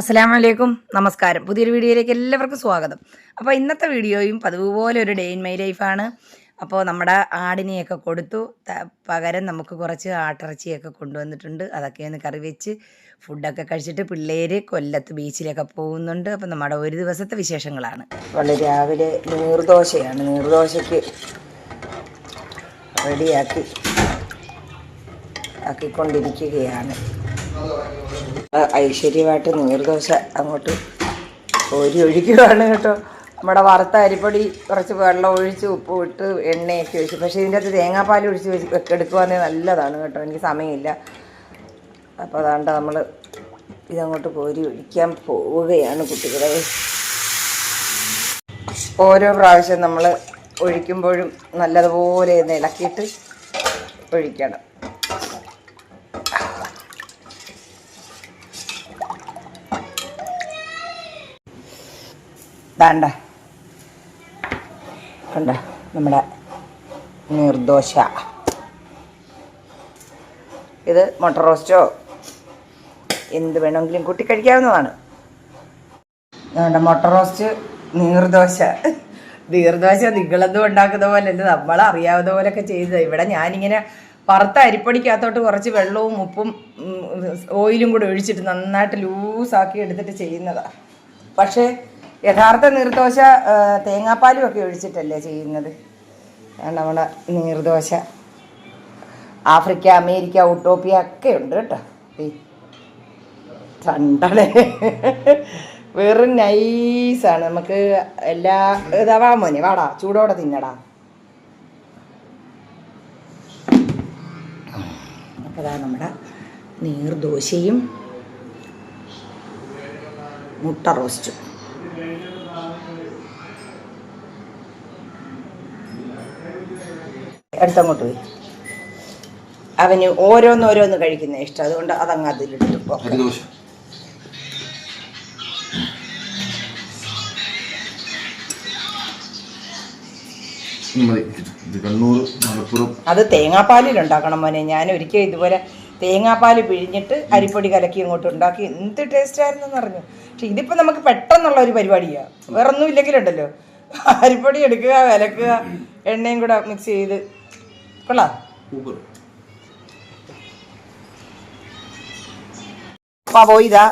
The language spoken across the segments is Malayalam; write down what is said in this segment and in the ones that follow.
അസ്സലാമു വലൈക്കും നമസ്കാരം. പുതിയൊരു വീഡിയോയിലേക്ക് എല്ലാവർക്കും സ്വാഗതം. അപ്പോൾ ഇന്നത്തെ വീഡിയോയും പതിവ് പോലെ ഒരു ഡേ ഇൻ മൈ ലൈഫാണ് അപ്പോൾ നമ്മുടെ ആടിനെയൊക്കെ കൊടുത്തു. പകരം നമുക്ക് കുറച്ച് ആട്ടിറച്ചിയൊക്കെ കൊണ്ടുവന്നിട്ടുണ്ട്. അതൊക്കെ ഒന്ന് കറി വെച്ച് ഫുഡൊക്കെ കഴിച്ചിട്ട് പിള്ളേർ കൊല്ലത്ത് ബീച്ചിലൊക്കെ പോകുന്നുണ്ട്. അപ്പോൾ നമ്മുടെ ഒരു ദിവസത്തെ വിശേഷങ്ങളാണ്. വളരെ രാവിലെ നീർദോശയാണ്. നീർദോശയ്ക്ക് റെഡിയാക്കി ആക്കിക്കൊണ്ടിരിക്കുകയാണ്. ഐശ്വര്യമായിട്ട് നീർദോശ അങ്ങോട്ട് ഒരു ഒഴിക്കുകയാണ് കേട്ടോ. നമ്മുടെ വറുത്ത അരിപ്പൊടി കുറച്ച് വെള്ളം ഒഴിച്ച് ഉപ്പ് ഇട്ട് എണ്ണയൊക്കെ ഒഴിച്ച്. പക്ഷേ ഇതിന്റെ അകത്ത് തേങ്ങാപ്പാൽ ഒഴിച്ച് വെച്ച് എടുക്കുവാണെങ്കിൽ നല്ലതാണ് കേട്ടോ. എനിക്ക് സമയമില്ല. അപ്പോൾ അതാണ്ട് നമ്മൾ ഇതങ്ങോട്ട് കോരി ഒഴിക്കാൻ പോവുകയാണ് കുട്ടികളെ. ഓരോ പ്രാവശ്യം നമ്മൾ ഒഴിക്കുമ്പോഴും നല്ലതുപോലെ ഇളക്കിയിട്ട് ഒഴിക്കണം. വേണ്ട കണ്ട? നമ്മുടെ നീർദോശ. ഇത് മുട്ട റോസ്റ്റോ എന്ത് വേണമെങ്കിലും കൂട്ടി കഴിക്കാവുന്നതാണ്. നമ്മുടെ മുട്ട റോസ്റ്റ് നീർദോശ. നീർദോശ നിങ്ങളെന്തും ഉണ്ടാക്കുന്ന പോലെ അല്ല? നമ്മൾ അറിയാവുന്ന പോലെയൊക്കെ ചെയ്തത്. ഇവിടെ ഞാനിങ്ങനെ വറുത്ത അരിപ്പൊടിക്കകത്തോട്ട് കുറച്ച് വെള്ളവും ഉപ്പും ഓയിലും കൂടെ ഒഴിച്ചിട്ട് നന്നായിട്ട് ലൂസാക്കി എടുത്തിട്ട് ചെയ്യുന്നതാണ് പക്ഷേ യഥാർത്ഥ നീർദോശ തേങ്ങാപ്പാലും ഒക്കെ ഒഴിച്ചിട്ടല്ലേ ചെയ്യുന്നത്? നമ്മുടെ നീർദോശ. ആഫ്രിക്ക അമേരിക്ക ഉട്ടോപ്പിയ ഒക്കെ ഉണ്ട് കേട്ടോ. ദേ. കണ്ടളേ വെറും നൈസാണ് നമുക്ക് എല്ലാ ഇതാവാ മോനെ വാടാ ചൂടോടെ തിന്നടാ. അപ്പോൾ നമ്മുടെ നീർദോശയും മുട്ട റോസ്റ്റും എടുത്തങ്ങോട്ട് പോയി. അവന് ഓരോന്നോരോന്ന് കഴിക്കുന്ന ഇഷ്ടം. അതുകൊണ്ട് അതങ്ങ് അതിലിട്ടു. അത് തേങ്ങാപ്പാലിൽ ഉണ്ടാക്കണം മോനെ. ഞാൻ ഒരിക്കൽ ഇതുപോലെ തേങ്ങാപ്പാൽ പിഴിഞ്ഞിട്ട് അരിപ്പൊടി കലക്കി ഇങ്ങോട്ട് ഉണ്ടാക്കി. എന്ത് ടേസ്റ്റ് ആയിരുന്നു പറഞ്ഞു പക്ഷെ ഇതിപ്പോൾ നമുക്ക് പെട്ടെന്നുള്ള ഒരു പരിപാടിയാണ് വേറെ ഒന്നും ഇല്ലെങ്കിലുണ്ടല്ലോ. അരിപ്പൊടി എടുക്കുക വിലക്കുക എണ്ണയും കൂടെ മിക്സ് ചെയ്ത്. കൊള്ളാം. പോയിതാ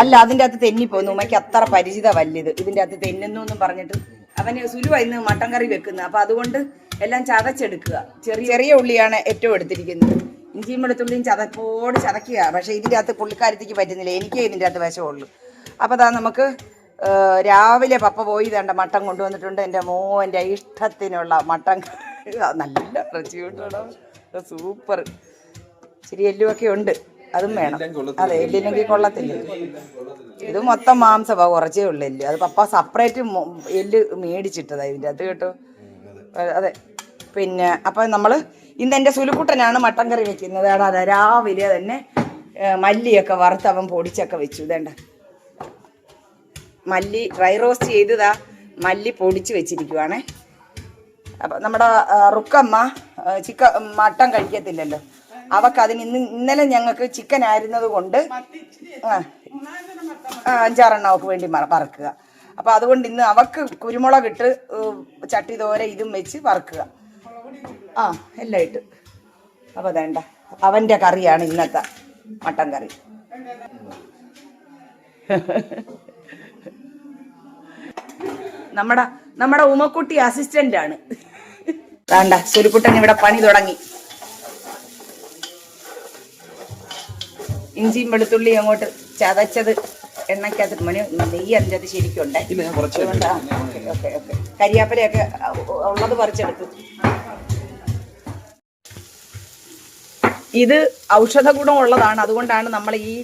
അല്ല അതിന്റെ അകത്ത് തെന്നിപ്പോന്നു ഉമ്മയ്ക്ക് അത്ര പരിചിത വല്യത് ഇതിന്റെ അകത്ത് തെന്നുന്നു പറഞ്ഞിട്ട് അവന് സുലുവായിരുന്നു മട്ടൻ കറി വെക്കുന്നു. അപ്പൊ അതുകൊണ്ട് എല്ലാം ചതച്ചെടുക്കുക. ചെറിയ ചെറിയ ഉള്ളിയാണ് ഏറ്റവും എടുത്തിരിക്കുന്നത്. ഇഞ്ചിയും വെളുത്തുള്ളിയും ചതക്കോട് ചതക്കുക പക്ഷേ ഇതിന്റെ അകത്ത് പുള്ളിക്കാരത്തേക്ക് പറ്റുന്നില്ല. എനിക്കേ ഇതിന്റെ അകത്ത് വിഷമുള്ളൂ അപ്പോൾ അതാ നമുക്ക് രാവിലെ പപ്പ പോയി തണ്ട മട്ടൻ കൊണ്ടുവന്നിട്ടുണ്ട്. എന്റെ മോന്റെ ഇഷ്ടത്തിനുള്ള മട്ടൻ നല്ല കൊണ്ടുവേണം സൂപ്പർ. ശരി എല്ലുമൊക്കെ ഉണ്ട്. അതും വേണം. അതെ എല്ലിനെങ്കിൽ കൊള്ളത്തില്ല. ഇത് മൊത്തം മാംസമാ. കുറച്ചേ ഉള്ളു എല്ല്. അത് പപ്പ സെപ്പറേറ്റ് എല്ല് മേടിച്ചിട്ടതാ ഇതിന്റെ അത്. കേട്ടോ അതെ. പിന്നെ അപ്പം നമ്മൾ ഇന്ന് എന്റെ സുലുക്കുട്ടനാണ് മട്ടൻ കറി വെക്കുന്നത്. അതാ രാവിലെ തന്നെ മല്ലിയൊക്കെ വറുത്ത് അവൻ പൊടിച്ചൊക്കെ വെച്ചു. ഇതേണ്ട. മല്ലി ഡ്രൈ റോസ്റ്റ് ചെയ്തതാ. മല്ലി പൊടിച്ച് വെച്ചിരിക്കുവാണേ. അപ്പം നമ്മുടെ റുക്കമ്മ ചിക്ക മട്ടൻ കഴിക്കത്തില്ലല്ലോ. അവക്ക് അതിന് ഇന്ന് ഇന്നലെ ഞങ്ങൾക്ക് ചിക്കൻ ആയിരുന്നത് കൊണ്ട് അഞ്ചാറെണ്ണം അവക്ക് വേണ്ടി വറക്കുക. അപ്പം അതുകൊണ്ട് ഇന്ന് അവക്ക് കുരുമുളക് ഇട്ട് ചട്ടി തോര ഇതും വെച്ച് വറക്കുക. ആ എല്ലാം ഇട്ട് അപ്പോൾ വേണ്ട അവന്റെ കറിയാണ് ഇന്നത്തെ മട്ടൻ കറി. നമ്മുടെ നമ്മുടെ ഉമക്കുട്ടി അസിസ്റ്റന്റ് ആണ്. വേണ്ട സുരുക്കുട്ടൻ ഇവിടെ പണി തുടങ്ങി. ഇഞ്ചിയും വെളുത്തുള്ളിയും അങ്ങോട്ട് ചതച്ചത് എണ്ണയ്ക്കകത്ത് മണി നെയ്യ് അതിന്റെ അത് ശരിക്കുണ്ടേ അതുകൊണ്ട് ഓക്കെ ഓക്കെ ഓക്കെ. കരിയാപ്പലയൊക്കെ ഉള്ളത് പറിച്ചെടുത്തു. ഇത് ഔഷധ ഗുണം ഉള്ളതാണ് അതുകൊണ്ടാണ് നമ്മൾ ഈ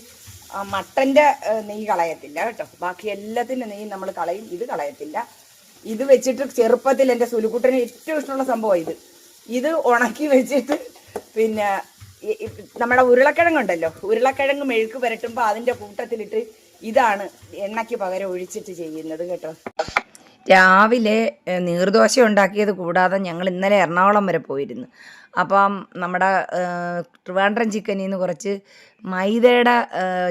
മട്ടന്റെ നെയ്യ് കളയത്തില്ല കേട്ടോ. ബാക്കി എല്ലാത്തിന്റെ നെയ്യ് നമ്മൾ കളയും. ഇത് കളയത്തില്ല. ഇത് വെച്ചിട്ട് ചെറുപ്പത്തിൽ എന്റെ സുലുക്കുട്ടന് ഏറ്റവും ഇഷ്ടമുള്ള സംഭവം ഇത്. ഇത് ഉണക്കി വെച്ചിട്ട് പിന്നെ നമ്മുടെ ഉരുളക്കിഴങ്ങുണ്ടല്ലോ. ഉരുളക്കിഴങ്ങ് മെഴുക്ക് പുരട്ടുമ്പോൾ അതിന്റെ കൂട്ടത്തിലിട്ട് ഇതാണ് എണ്ണയ്ക്ക് പകരം ഒഴിച്ചിട്ട് ചെയ്യുന്നത് കേട്ടോ. രാവിലെ നീർദോശ ഉണ്ടാക്കിയത് കൂടാതെ ഞങ്ങൾ ഇന്നലെ എറണാകുളം വരെ പോയിരുന്നു. അപ്പം നമ്മുടെ ട്രിവാൻഡ്രം ചിക്കനിൽ നിന്ന് കുറച്ച് മൈദയുടെ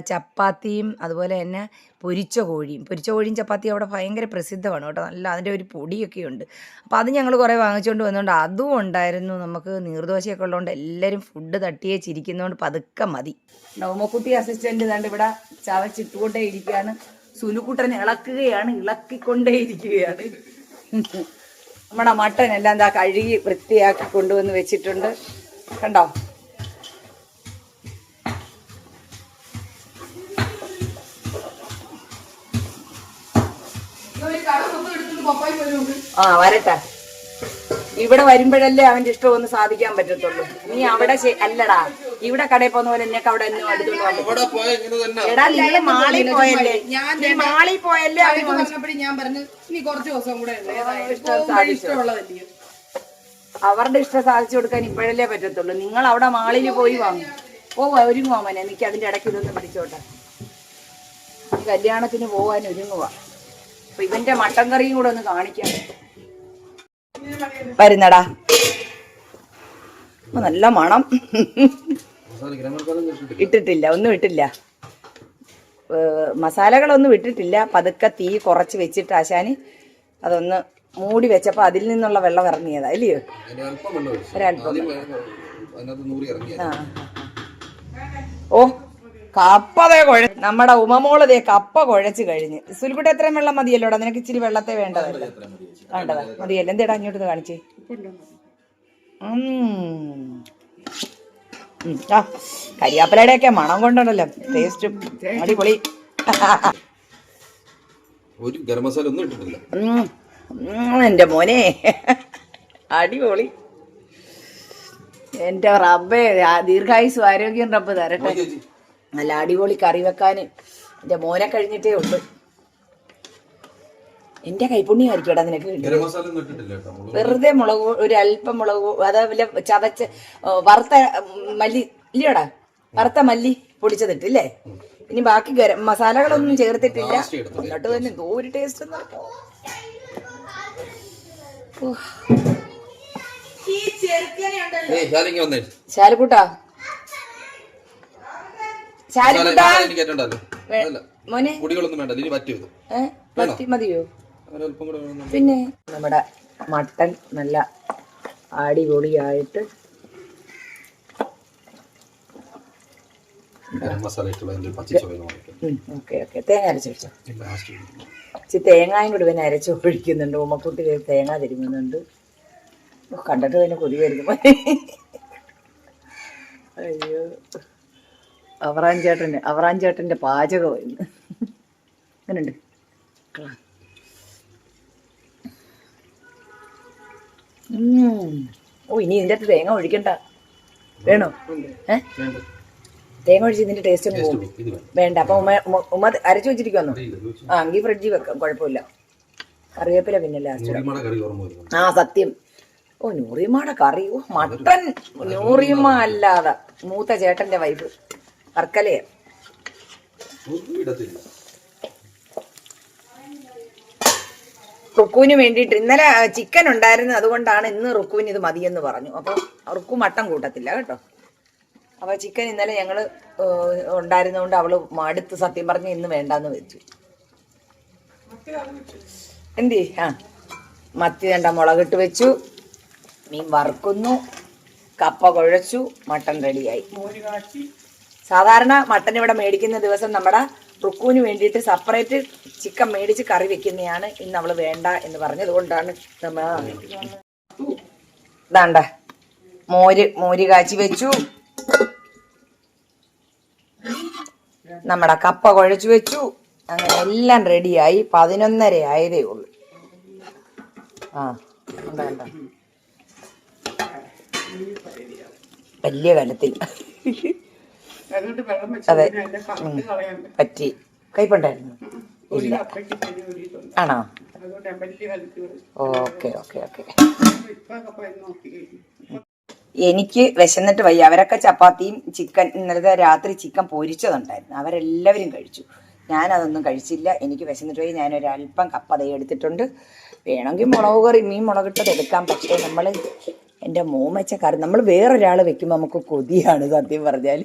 ചപ്പാത്തിയും അതുപോലെ തന്നെ പൊരിച്ച കോഴിയും. പൊരിച്ച കോഴിയും ചപ്പാത്തിയും അവിടെ ഭയങ്കര പ്രസിദ്ധമാണ് കേട്ടോ. നല്ല അതിന്റെ ഒരു പൊടിയൊക്കെ ഉണ്ട്. അപ്പോൾ അത് ഞങ്ങൾ കുറേ വാങ്ങിച്ചുകൊണ്ട് വന്നുകൊണ്ട് അതും ഉണ്ടായിരുന്നു. നമുക്ക് നീർദോശയൊക്കെ ഉള്ളതുകൊണ്ട് എല്ലാവരും ഫുഡ് തട്ടിയേ ചിരിക്കുന്നതുകൊണ്ട് പതുക്കെ മതി. നോമക്കുട്ടി അസിസ്റ്റന്റ് ഇതാണ്ട് ഇവിടെ ചവച്ചിട്ടുകൊണ്ടേ ഇരിക്കുകയാണ് സുലുക്കുട്ടൻ ഇളക്കുകയാണ് ഇളക്കിക്കൊണ്ടേയിരിക്കുകയാണ്. നമ്മുടെ മട്ടൻ എല്ലാം എന്താ കഴുകി വൃത്തിയാക്കി കൊണ്ടുവന്ന് വെച്ചിട്ടുണ്ട്. കണ്ടോ? ആ വരട്ടെ. ഇവിടെ വരുമ്പോഴല്ലേ അവന്റെ ഇഷ്ടം ഒന്ന് സാധിക്കാൻ പറ്റത്തുള്ളൂ. നീ അവിടെ അല്ലടാ. ഇവിടെ കടയിൽ പോകുന്ന പോലെ എന്നെ അവിടെ എന്നും തന്നെ. എടാ നീ മാളിൽ പോയല്ലേ? നീ മാളിൽ പോയല്ലേ അവർ പറഞ്ഞപ്പോഴും ഞാൻ പറഞ്ഞു ഇനി കുറച്ച് ദിവസം കൂടെ. ഇഷ്ടമുള്ളതല്ലയോ അവരുടെ ഇഷ്ടം സാധിച്ചു കൊടുക്കാൻ ഇപ്പോഴല്ലേ പറ്റത്തുള്ളൂ. നിങ്ങൾ അവിടെ മാളിൽ പോയി വാങ്ങും ഓ ഒരുങ്ങുവാ മോനെ. എനിക്ക് അതിന്റെ ഇടയ്ക്ക് ഇതൊന്ന് പിടിച്ചോട്ടെ. കല്യാണത്തിന് പോവാൻ ഒരുങ്ങുവാ. അപ്പൊ ഇവന്റെ മട്ടൻ കറിയും കൂടെ ഒന്ന് കാണിക്കാം. വരുന്നടാ. നല്ല മണം. ഇട്ടിട്ടില്ല ഒന്നും ഇട്ടില്ല. മസാലകളൊന്നും ഇട്ടിട്ടില്ല. പതുക്കെ തീ കുറച്ച് വെച്ചിട്ട് ആശാന് അതൊന്ന് മൂടി വെച്ചപ്പോൾ അതിൽ നിന്നുള്ള വെള്ളം ഇറങ്ങിയതാ ഇല്ലയോ? അതിന് അല്പം വെള്ളം ഒരല്പം ആ. ഓ കപ്പതേ കുഴ നമ്മുടെ ഉമമോളതേ കപ്പ കുഴച്ച് കഴിഞ്ഞ്. സുൽക്കുട്ട എത്രയും വെള്ളം മതിയല്ലോടാ നിനക്ക് ഇച്ചിരി വെള്ളത്തെ വേണ്ടതല്ല? വേണ്ടതാ മതിയല്ലോ? എന്തേടാ ഇങ്ങോട്ട് ഇത് കാണിച്ചേ ആ കരിയാപ്പലയുടെയൊക്കെ മണം കൊണ്ടുണ്ടല്ലോ. ടേസ്റ്റ് അടിപൊളി. ഒരു ഗരം മസാല ഒന്നും ഇട്ടിട്ടില്ല. എന്റെ എന്റെ മോനെ. അടിപൊളി. എന്റെ റബ്ബേ ദീർഘായുസ് ആരോഗ്യം റബ്ബ് തരട്ടെ. നല്ല അടിപൊളി കറി വെക്കാൻ. എന്റെ മോനെ കഴിഞ്ഞിട്ടേ ഉള്ളു. എന്റെ കൈപ്പുണ്യമായിരിക്കും നിനക്ക്. കിട്ടും ഗരം മസാല ഒന്നും ഇട്ടിട്ടില്ല കേട്ടോ വെറുതെ മുളക് ഒരു അല്പം മുളക് അതേപോലെ ചതച്ച് വറുത്ത മല്ലി ഇല്ലയോടാ വറുത്ത മല്ലി പൊടിച്ചതിട്ട് ഇല്ലേ ഇനി ബാക്കി ഗരം മസാലകളൊന്നും ചേർത്തിട്ടില്ല. എന്നിട്ട് തന്നെ എന്തോ ഒരു ടേസ്റ്റ് ശാലിക്കൂട്ടാ. ശാലിക്കൂട്ടാ. മോനെ. മതിയോ? പിന്നെ നമ്മുടെ മട്ടൻ നല്ല അടിപൊളിയായിട്ട് ഓക്കെ ഓക്കെ. തേങ്ങ അരച്ച് ഇച്ചിരി തേങ്ങായും കൂടി പിന്നെ അരച്ച് ഒഴിക്കുന്നുണ്ട്. ഉമ്മക്കുട്ടി തേങ്ങ തിരുമുന്നുണ്ട് കണ്ടിട്ട് തന്നെ കൊതി വരുന്നു. അയ്യോ. അവറാൻ ചേട്ടന് അവറാൻ ചേട്ടന്റെ പാചകമായിരുന്നു അങ്ങനുണ്ട് ഓ ഇനി ഇതിന്റെ അകത്ത് തേങ്ങ ഒഴിക്കണ്ട. വേണോ? ഏ? തേങ്ങ ഒഴിച്ച് ഇതിന്റെ ടേസ്റ്റ് ഒന്ന് പോകും വേണ്ട. അപ്പൊ ഉമ്മ ഉമ്മ- അരച്ചു വെച്ചിരിക്കുവന്നോ ആ എങ്കിൽ ഫ്രിഡ്ജിൽ വെക്കാം. കുഴപ്പമില്ല. കറിവേപ്പില പിന്നെ ലാസ്റ്റ് ആ സത്യം. ഓ നൂറിയമ്മയുടെ കറി. ഓ മട്ടൻ. നൂറിയമ്മ അല്ലാതെ. മൂത്ത ചേട്ടന്റെ വൈഫ് വർക്കലയെ ഒന്നും ഇടത്തില്ല റുക്കുവിന് വേണ്ടിയിട്ട് ഇന്നലെ ചിക്കൻ ഉണ്ടായിരുന്നു. അതുകൊണ്ടാണ് ഇന്ന് റുക്കുവിന് ഇത് മതിയെന്ന് പറഞ്ഞു. അപ്പോൾ റുക്കു മട്ടൻ കൂട്ടത്തില്ല കേട്ടോ. അപ്പോൾ ചിക്കൻ ഇന്നലെ ഞങ്ങൾ ഉണ്ടായിരുന്നതുകൊണ്ട് അവൾ മടുത്ത് സത്യം പറഞ്ഞ് ഇന്ന് വേണ്ടാന്ന് വെച്ചു. എന്തി? ആ. മത്തി വേണ്ട മുളകിട്ട് വെച്ചു. മീൻ വറുക്കുന്നു. കപ്പ കുഴച്ചു. മട്ടൻ റെഡിയായി സാധാരണ മട്ടൻ ഇവിടെ മേടിക്കുന്ന ദിവസം നമ്മുടെ റുക്കുവിന് വേണ്ടിയിട്ട് സെപ്പറേറ്റ് ചിക്കൻ മേടിച്ച് കറി വെക്കുന്നതാണ് ഇന്ന് അവൾ വേണ്ട എന്ന് പറഞ്ഞത്. കൊണ്ടാണ് ഇതാണ്ട. മോര് മോര് കാച്ചി വെച്ചു. നമ്മുടെ കപ്പ കുഴച്ചു വെച്ചു. അങ്ങനെ എല്ലാം റെഡിയായി. പതിനൊന്നര ആയതേ ഉള്ളു. ആ. വലിയ കലത്തിൽ അതെ. പറ്റി. കയ്പുണ്ടായിരുന്നു ഇല്ല. ആണോ. Okay okay okay. എനിക്ക് വിശന്നിട്ട് വയ്യ. അവരൊക്കെ ചപ്പാത്തിയും ചിക്കൻ ഇന്നലത്തെ രാത്രി ചിക്കൻ പൊരിച്ചതുണ്ടായിരുന്നു. അവരെല്ലാവരും കഴിച്ചു. ഞാനതൊന്നും കഴിച്ചില്ല. എനിക്ക് വിശന്നിട്ട് പോയി ഞാനൊരല്പം കപ്പ തൈ എടുത്തിട്ടുണ്ട്. വേണമെങ്കിൽ മുളക് കറി മീൻ മുളകിട്ടത് എടുക്കാം. പക്ഷേ നമ്മൾ എന്റെ മോമച്ച കറി നമ്മൾ വേറൊരാൾ വെക്കുമ്പോൾ നമുക്ക് കൊതിയാണ് സത്യം പറഞ്ഞാൽ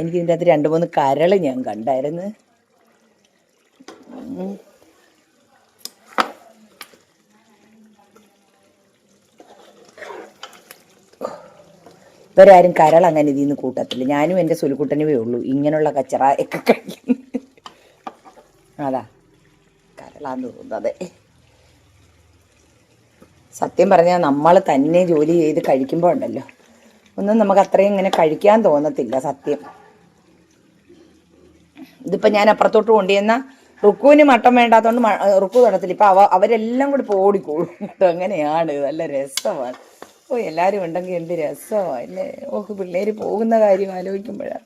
എനിക്ക് ഇതിന്റെ അകത്ത് രണ്ട് മൂന്ന് കരൾ ഞാൻ കണ്ടായിരുന്നു. ഇവരാരും കരൾ അങ്ങനെ ഇതിന്ന് കൂട്ടത്തില്ല. ഞാനും എന്റെ സുലുക്കുട്ടനുമേ ഉള്ളൂ. ഇങ്ങനെയുള്ള കച്ചറ ഒക്കെ കഴിക്കുന്നു അതാ. കരളാന്ന് തോന്നുന്നത് സത്യം പറഞ്ഞാൽ നമ്മൾ തന്നെ ജോലി ചെയ്ത് കഴിക്കുമ്പോൾ ഉണ്ടല്ലോ. ഒന്നും നമുക്ക് അത്രയും ഇങ്ങനെ കഴിക്കാൻ തോന്നത്തില്ല സത്യം. ഇതിപ്പോൾ ഞാൻ അപ്പുറത്തോട്ട് കൊണ്ടുവന്നാൽ റുക്കുവിന് മട്ടം വേണ്ടാത്തതുകൊണ്ട് റുക്കു തൊടത്തില്ല. ഇപ്പം അവ അവരെല്ലാം കൂടി ഇപ്പോൾ ഓടിക്കോളും. അങ്ങനെയാണ്. നല്ല രസമാണ്. ഓ എല്ലാവരും ഉണ്ടെങ്കിൽ എന്ത് രസമാണ് അല്ലേ? ഓഹ് പിള്ളേർ പോകുന്ന കാര്യം ആലോചിക്കുമ്പോഴാണ്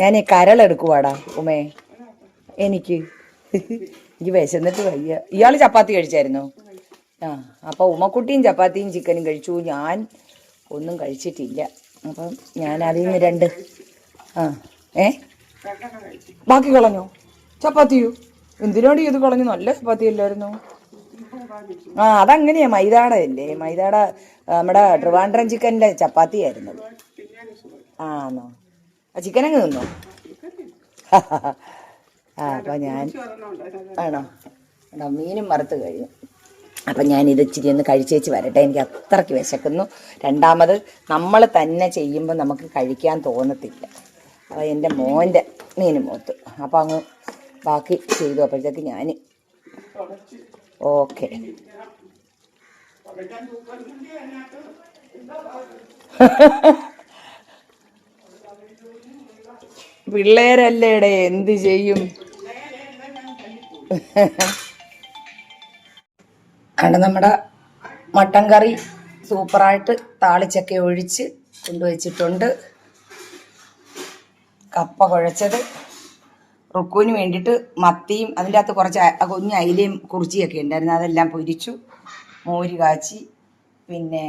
ഞാൻ ഈ കരളെടുക്കുവാടാ ഉമേ. എനിക്ക്. എനിക്ക് വിശന്നിട്ട് വയ്യ. ഇയാൾ ചപ്പാത്തി കഴിച്ചായിരുന്നോ? ആ അപ്പോൾ ഉമ്മക്കുട്ടിയും ചപ്പാത്തിയും ചിക്കനും കഴിച്ചു. ഞാൻ ഒന്നും കഴിച്ചിട്ടില്ല. അപ്പം ഞാൻ അതിൽ നിന്ന് രണ്ട് ആ. ഏ? ബാക്കി കളഞ്ഞോ? ചപ്പാത്തിയോ? എന്തിനോട് ഇത് കളഞ്ഞു? നല്ല ചപ്പാത്തി അല്ലായിരുന്നു. ആ അതങ്ങനെയാ. മൈദാട അല്ലേ? മൈദാട നമ്മുടെ ട്രിവാൻഡ്രം ചിക്കന്റെ ചപ്പാത്തി ആയിരുന്നു. ആന്നോ. ആ ചിക്കൻ അങ്ങ് തിന്നോ? ആ അപ്പം ഞാൻ ആണോ? ആണോ മീനും വറുത്ത് കഴിഞ്ഞു അപ്പം ഞാൻ ഇത് ഇച്ചിരി ഒന്ന് കഴിച്ചേച്ച് വരട്ടെ. എനിക്ക് അത്രയ്ക്ക് വിശക്കുന്നു. രണ്ടാമത് നമ്മൾ തന്നെ ചെയ്യുമ്പോൾ നമുക്ക് കഴിക്കാൻ തോന്നത്തില്ല. അപ്പോൾ എന്റെ മോന്റെ മീൻ മൂത്ത് അപ്പം അങ്ങ് ബാക്കി ചെയ്തു അപ്പോഴത്തേക്ക് ഞാൻ ഓക്കെ. പിള്ളേരല്ലേടെ എന്ത് ചെയ്യും? കണ്ട നമ്മുടെ മട്ടൻ കറി സൂപ്പറായിട്ട് താളിച്ചൊക്കെ ഒഴിച്ച് കൊണ്ടുവച്ചിട്ടുണ്ട്. കപ്പ കുഴച്ചത്. റുക്കുവിന് വേണ്ടിയിട്ട് മത്തിയും അതിന്റെ അകത്ത് കുറച്ച് കുഞ്ഞ് അയിലയും കുറിച്ചിയൊക്കെ ഉണ്ടായിരുന്നു. അതെല്ലാം പൊരിച്ചു. മോര് കാച്ചി. പിന്നെ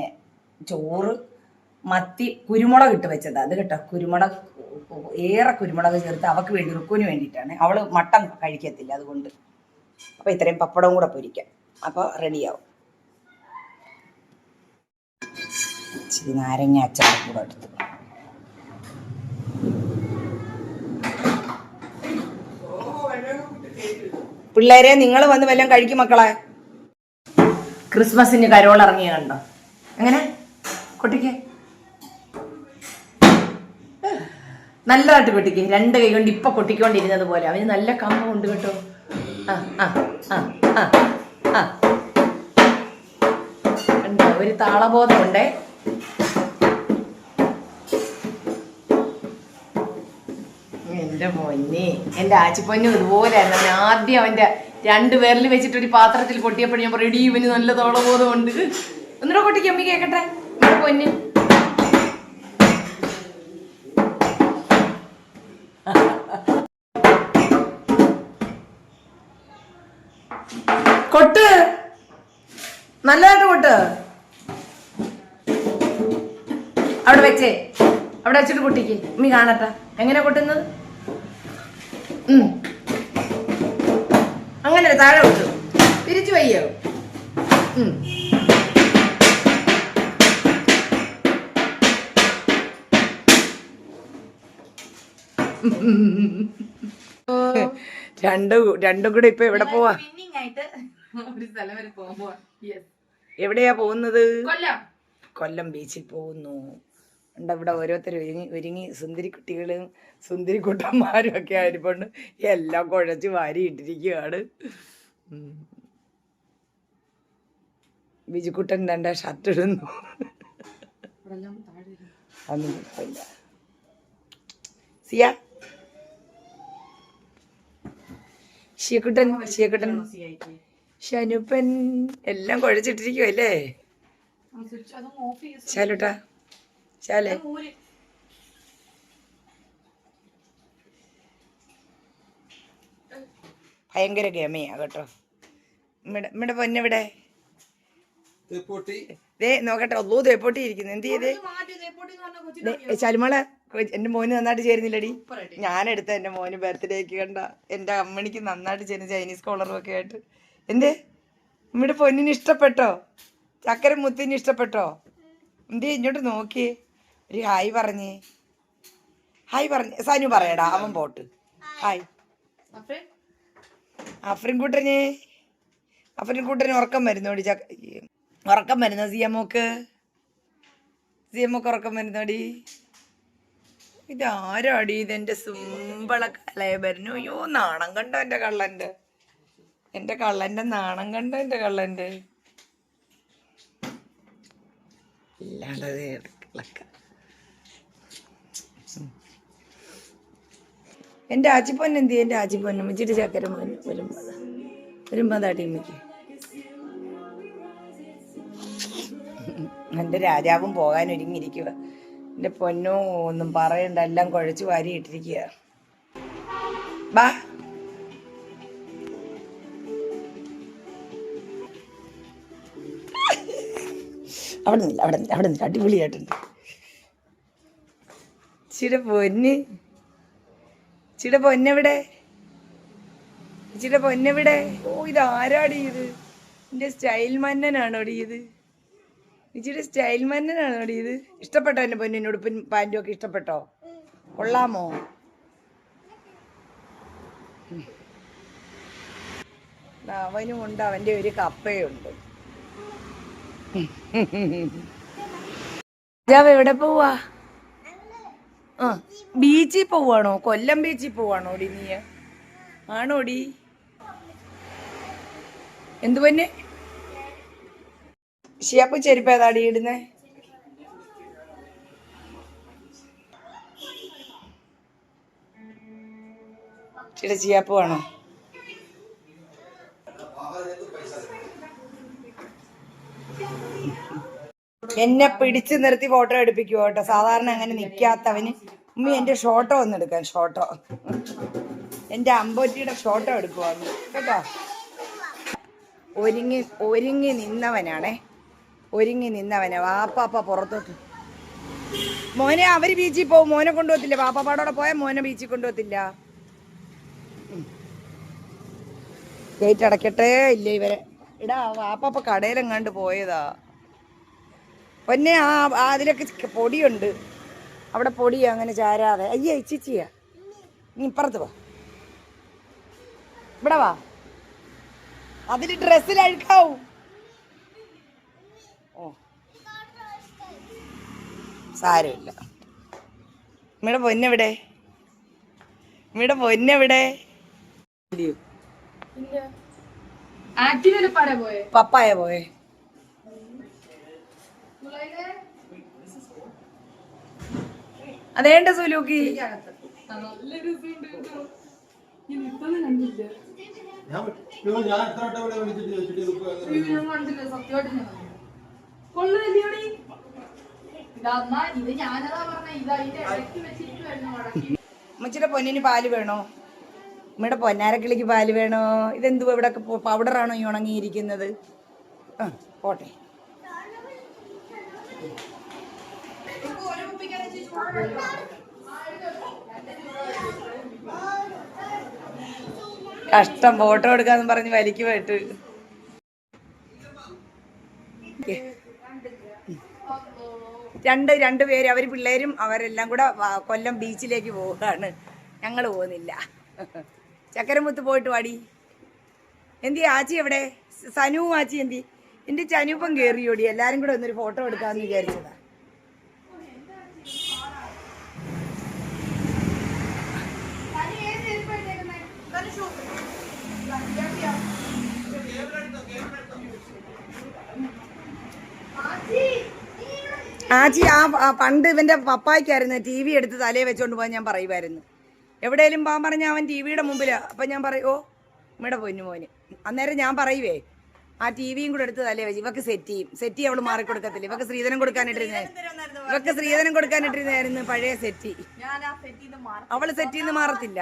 ചോറ്. മത്തി കുരുമുളക് ഇട്ട് വെച്ചത്. അത് കേട്ടോ. കുരുമുളക് ഏറെ കുരുമുളക് ചേർത്ത് അവക്ക് വേണ്ടി റുക്കുവിന് വേണ്ടിയിട്ടാണ്. അവൾ മട്ടൻ കഴിക്കത്തില്ല അതുകൊണ്ട്. അപ്പോൾ ഇത്രയും പപ്പടവും കൂടെ പൊരിക്കാം. അപ്പോൾ റെഡിയാവും. ഇച്ചിരി നാരങ്ങ അച്ചാർ കൂടെ എടുത്തു. പിള്ളേരെ നിങ്ങൾ വന്ന് വല്ലതും കഴിക്കും മക്കളെ. ക്രിസ്മസിന് കരോൾ ഇറങ്ങിയ കണ്ടോ? എങ്ങനെ? കുട്ടിക്ക്. നല്ലതായിട്ട് കുട്ടിക്ക്. രണ്ട് കൈ കൊണ്ട് ഇപ്പൊ കൊട്ടിക്കൊണ്ടിരുന്നത് പോലെ. അവന് നല്ല കമ്പം ഉണ്ട് കേട്ടോ. ആ ആ ആ ആ ആ. ഒരു താളബോധം എന്റെ പൊന്നെ എന്റെ ആച്ചിപ്പൊന്നും അവൻ ആദ്യം അവന്റെ രണ്ട് പേരിൽ വെച്ചിട്ട് ഒരു പാത്രത്തിൽ പൊട്ടിയപ്പോൾ ഞാൻ റെഡി ഇവന് നല്ല തോള ഉണ്ട് ഒന്നുകൂടെ കൊട്ടിക്ക് അമ്മി കേക്കട്ടെ. പൊന്ന്. കൊട്ട്. നല്ലതായിട്ട് കൊട്ട്. അവിടെ വെച്ചേ. അവിടെ വെച്ചിട്ട് കുട്ടിക്ക്. ഉമ്മി കാണട്ടെ. എങ്ങനെ കൊട്ടുന്നത്. അങ്ങനെ താഴെ വിട്ടു. തിരിച്ചു വയ്യോ. രണ്ടും രണ്ടും കൂടെ ഇപ്പൊ എവിടെ പോവാ? എവിടെയാ പോകുന്നത്? കൊല്ലം. കൊല്ലം ബീച്ചിൽ പോകുന്നു. ഉണ്ട്. ഇവിടെ ഓരോരുത്തർ ഒരുങ്ങി ഒരുങ്ങി സുന്ദരി കുട്ടികളും സുന്ദരി കുട്ടന്മാരും ഒക്കെ ആയിരിക്കൊണ്ട് എല്ലാം കുഴച്ച് വാരി ഇട്ടിരിക്കുകയാണ് ഉം. ബിജുക്കുട്ടൻ രണ്ട് ഷർട്ട് ഇടുന്നു. അതൊന്നും കുഴപ്പമില്ല. സിയ? ഷിയക്കുട്ടൻ ഷിയക്കുട്ടൻ ഷനുപ്പൻ എല്ലാം കുഴച്ചിട്ടിരിക്കുവല്ലേ ശാലുട്ടാ ശാലേ ഭയങ്കര ഗമയാ കേട്ടോ. ഇവിടെ. പൊന്നെവിടെ പൊട്ടി ദേ നോക്കട്ടെ ഒന്നൂ തേപ്പോട്ടി ഇരിക്കുന്നു. എന്ത് ചെയ്തേ? മാറ്റി ദേപ്പോട്ടി എന്ന് പറഞ്ഞ കൊച്ചിന് ശാലുമോളെ എന്റെ മോന് നന്നായിട്ട് ചേരുന്നില്ലടി. ഞാൻ എടുത്ത എന്റെ മോന് ബർത്ത്ഡേക്ക് കണ്ട എന്റെ അമ്മണിക്ക് നന്നായിട്ട് ചേരുന്ന ചൈനീസ് കോളറും ഒക്കെ ആയിട്ട്. എന്തേ? ഇവിടെ പൊന്നിന് ഇഷ്ടപ്പെട്ടോ? ചക്കര മുത്തിന് ഇഷ്ടപ്പെട്ടോ? എന്തേ ഇങ്ങോട്ട് നോക്കിയേ. ഒരു ഹായ് പറഞ്ഞേ. ഹായ് പറഞ്ഞ്. സനു പറയടാ അവൻ പോട്ട്. ഹായ്. അഫ്രിൻ? കൂട്ടനെ. അഫ്രിൻ കൂട്ടന് ഉറക്കം വരുന്നോടി ചക്ക ഉറക്കം വരുന്ന സി എമ്മക്ക് സി എമ്മക്ക് ഉറക്കം വരുന്നോടി ഇതാരാടി ഇതെന്റെ സുമ്പള വരുന്നു അയ്യോ നാണം കണ്ടോ എന്റെ കള്ളന്റെ? എന്റെ കള്ളന്റെ നാണം കണ്ടോ എന്റെ കള്ളന്റെ? ഇല്ലാണ്ടത് കിളക്ക എന്റെ ആച്ചിപ്പൊന്ന് എന്ത് ചെയ്യും? എന്റെ ആച്ചിപ്പൊന്ന് ഉമ്മച്ചിട്ട് ചക്കര മോൻ ടീമിക്ക് എന്റെ രാജാവും പോകാൻ ഒരുങ്ങിയിരിക്കുക എന്റെ പൊന്നോ ഒന്നും പറയണ്ട എല്ലാം കുഴച്ച് വാരി ഇട്ടിരിക്കുക ബാ. അവിടെ നിന്നില്ല അവിടെ നിന്നില്ല അവിടെ നിന്നില്ല അടിപൊളിയായിട്ടുണ്ട്. ചിര പൊന്ന്. ചിട പൊന്നെവിടെ? ചിട പൊന്നെവിടെ? ഓ ഇത് ആരാടി ഇത്? എന്റെ സ്റ്റൈൽ മന്നനാണോടി ഇത്? ഇച്ചിരി സ്റ്റൈൽ മന്നനാണോടി ഇത്? ഇഷ്ടപ്പെട്ടോ എന്റെ പൊന്നിന്റെ ഉടുപ്പും പാന്റും ഒക്കെ ഇഷ്ടപ്പെട്ടോ? കൊള്ളാമോ. അവനും ഉണ്ട് അവന്റെ ഒരു കപ്പയുണ്ട്. രാജാവ് എവിടെ പോവാ? ബീച്ചിൽ പോവാണോ? കൊല്ലം ബീച്ചിൽ പോവാണോ ഡി നീ? ആണോടി? എന്തു പിന്നെ? ഷിയാപ്പ് ചെരുപ്പ് ഏതാടി ഇടുന്നേ? ചിട ചിയാപ്പ് വേണോ എന്നെ പിടിച്ചു നിർത്തി ഫോട്ടോ എടുപ്പിക്കുവോ കേട്ടോ. സാധാരണ അങ്ങനെ നിൽക്കാത്തവന് ഉമ്മി എന്റെ ഷോട്ടോ ഒന്ന് എടുക്കാൻ ഷോട്ടോ. എന്റെ അമ്പോറ്റിയുടെ ഷോട്ടോ എടുക്കുവാന്ന് കേട്ടോ. ഒരുങ്ങി ഒരുങ്ങി നിന്നവനാണേ. ഒരുങ്ങി നിന്നവനെ. വാപ്പാപ്പ പുറത്തോട്ട്. മോനെ അവർ ബീച്ചിൽ പോവും. മോനെ കൊണ്ടുപോകത്തില്ല. വാപ്പാപ്പാടോടെ പോയാൽ മോനെ ബീച്ചിൽ കൊണ്ടുപോകത്തില്ല. ഗേറ്റ് അടയ്ക്കട്ടെ ഇല്ല ഇവരെ. ഇടാ വാപ്പാപ്പ കടയിലെങ്ങാണ്ട് പോയതാ. പൊന്നെ ആ അതിലൊക്കെ പൊടിയുണ്ട്. അവിടെ പൊടിയോ അങ്ങനെ ചാരാതെ. അയ്യോ ഇച്ചിച്ചിയാ. നീ ഇപ്പുറത്ത് വാ. ഇവിടെ വാ. അതിൽ ഡ്രസ്സിൽ അഴുക്കാവും. ഓ. സാരമില്ല. ഇവിടെ പൊന്നെവിടെ? ഇവിടെ പൊന്നെവിടെ? പപ്പായ പോയെ അതേണ്ട സുലൂക്കി നല്ല രസമുണ്ട് കേട്ടോ ഞാൻ ഇപ്പൊന്നും കണ്ടില്ല അയ്യോ, ഞാൻ കണ്ടില്ല സത്യമായിട്ട് ഞാൻ കണ്ടില്ല. കൊള്ളുന്നില്ലേടി ഇതാ എന്നാ ഇത് ഞാനതാ പറഞ്ഞ ഇത് അതിന്റെ ഇടയ്ക്ക് വെച്ചിരിക്കുവായിരുന്നു സുലൂക്കി. അമ്മച്ചിയുടെ പൊന്നിന് പാൽ വേണോ? അമ്മയുടെ പൊന്നാരക്കിളിക്ക് പാൽ വേണോ? ഇതെന്തുവാ ഇവിടെ പൗഡറാണോ ഈ ഉണങ്ങിയിരിക്കുന്നത്? ആ പോട്ടെ. കഷ്ടം ഫോട്ടോ എടുക്കാന്ന് പറഞ്ഞ് വലിക്ക് പോയിട്ട്. രണ്ട് രണ്ട് പേര് അവർ പിള്ളേരും അവരെല്ലാം കൂടെ കൊല്ലം ബീച്ചിലേക്ക് പോവുകയാണ്. ഞങ്ങൾ പോകുന്നില്ല ചക്കരമുത്ത് പോയിട്ട് വാടി. എന്തി ആച്ചി എവിടെ? സനുവും ആച്ചി എന്തി? എന്റെ ചനുപ്പം കേറിയോടി. എല്ലാരും കൂടെ ഒന്നൊരു ഫോട്ടോ എടുക്കാന്ന് വിചാരിച്ചതാ. ആച്ചി ആ പണ്ട് ഇവന്റെ പപ്പായ്ക്കായിരുന്നു ടി വി എടുത്ത് തലയെ വെച്ചോണ്ട് പോകാൻ ഞാൻ പറയുമായിരുന്നു എവിടെയെങ്കിലും പോകാൻ പറഞ്ഞാൽ അവൻ ടി വിയുടെ മുമ്പിലാ. അപ്പം ഞാൻ പറയും ഓ ഇവിടെ പൊന്നു മോന്. അന്നേരം ഞാൻ പറയുവേ ആ ടി വിയും കൂടെ എടുത്ത് തലേ വെച്ച് ഇവക്ക് സെറ്റ് ചെയ്യും. സെറ്റ് ചെയ്യും അവൾ മാറിക്കൊടുക്കത്തില്ല. ഇവക്ക് സ്ത്രീധനം കൊടുക്കാനിട്ടിരുന്നേ ഇവക്ക് സ്ത്രീധനം കൊടുക്കാനിട്ടിരുന്നായിരുന്നു പഴയ സെറ്റി അവൾ സെറ്റിൽ നിന്ന് മാറത്തില്ല.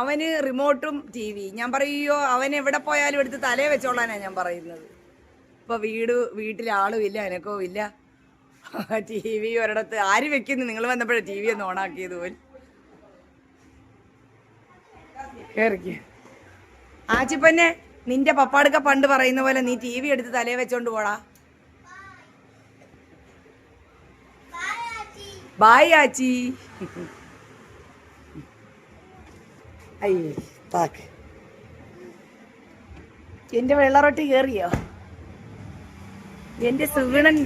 അവന് റിമോട്ടും ടി വി. ഞാൻ പറയോ അവൻ എവിടെ പോയാലും എടുത്ത് തലേ വെച്ചോളാനാ ഞാൻ പറയുന്നത്. ഇപ്പൊ വീട് വീട്ടിൽ ആളും ഇല്ല എനക്കോ ഇല്ല. ടി വി ഒരിടത്ത് ആര് വെക്കുന്നു? നിങ്ങൾ വന്നപ്പോഴേ ടി വി ഒന്ന് ഓണാക്കിയത് പോലും. കേറിക്ക്. ആച്ചിപ്പന്നെ നിന്റെ പപ്പാടുക്ക പണ്ട് പറയുന്ന പോലെ നീ ടി വി എടുത്ത് തലയെ വെച്ചോണ്ട് പോടാ. ബായ് ആച്ചി. അയ്യേ എന്റെ വെള്ളറൊട്ടി കേറിയോ? എന്റെ സുഗുണൻ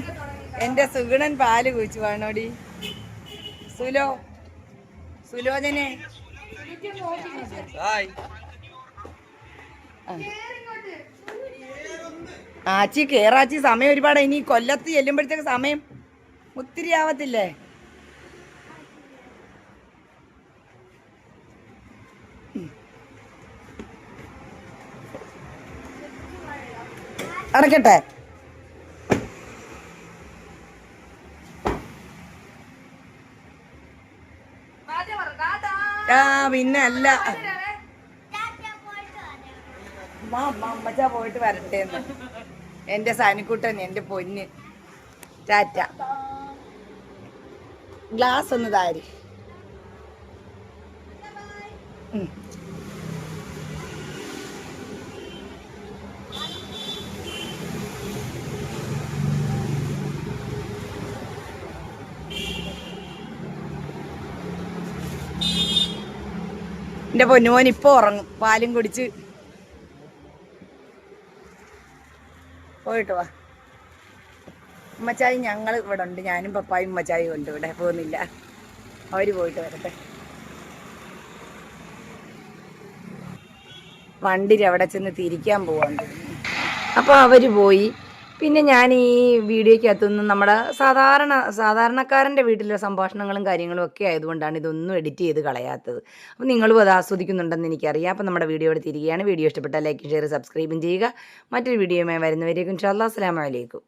എന്റെ സുഗുണൻ പാൽ കുഴിച്ചു വേണോടി. സുലോ സുലോചനെ. ആച്ചി കേറാച്ചി സമയം ഒരുപാട് ഇനി കൊല്ലത്ത് ചെല്ലുമ്പോഴത്തേക്ക് സമയം ഒത്തിരി ആവത്തില്ലേ? അടക്കട്ടെ ആദ്യം പറ, ടാറ്റാ. ആ പിന്നെ അല്ല പോയിട്ട് വരട്ടെ എന്ന്. സാനിക്കുട്ടൻ എന്റെ പൊന്ന്. ടാറ്റ. ഗ്ലാസ് ഒന്ന് താരി. എന്റെ പൊന്നുമോൻ ഇപ്പൊ ഉറങ്ങും. പാലും കുടിച്ച്. പോയിട്ട് വാ. ഉമ്മച്ചായി ഞങ്ങൾ ഇവിടെ ഉണ്ട്. ഞാനും പപ്പായും ഉമ്മച്ചായും ഉണ്ട് ഇവിടെ. പോകുന്നില്ല. അവർ പോയിട്ട് വരട്ടെ. വണ്ടിയിൽ അവിടെ ചെന്ന് തിരിക്കാൻ പോവാണ്ട് അപ്പോൾ അവർ പോയി. പിന്നെ ഞാൻ ഈ വീഡിയോയ്ക്കകത്തുനിന്ന് നമ്മുടെ സാധാരണ സാധാരണക്കാരന്റെ വീട്ടിലെ സംഭാഷണങ്ങളും കാര്യങ്ങളും ഒക്കെ ആയതുകൊണ്ടാണ് ഇതൊന്നും എഡിറ്റ് ചെയ്ത് കളയാത്തത്. അപ്പോൾ നിങ്ങളും അത് ആസ്വദിക്കുന്നുണ്ടെന്ന് എനിക്കറിയാം. അപ്പോൾ നമ്മുടെ വീഡിയോ ഇവിടെ തിരികെയാണ്. വീഡിയോ ഇഷ്ടപ്പെട്ടാൽ ലൈക്കും ഷെയർ സബ്സ്ക്രൈബും ചെയ്യുക. മറ്റൊരു വീഡിയോയുമായി വരുന്നവരേക്കും ഇൻഷാല്ലാ അസ്സലാമു അലൈക്കും.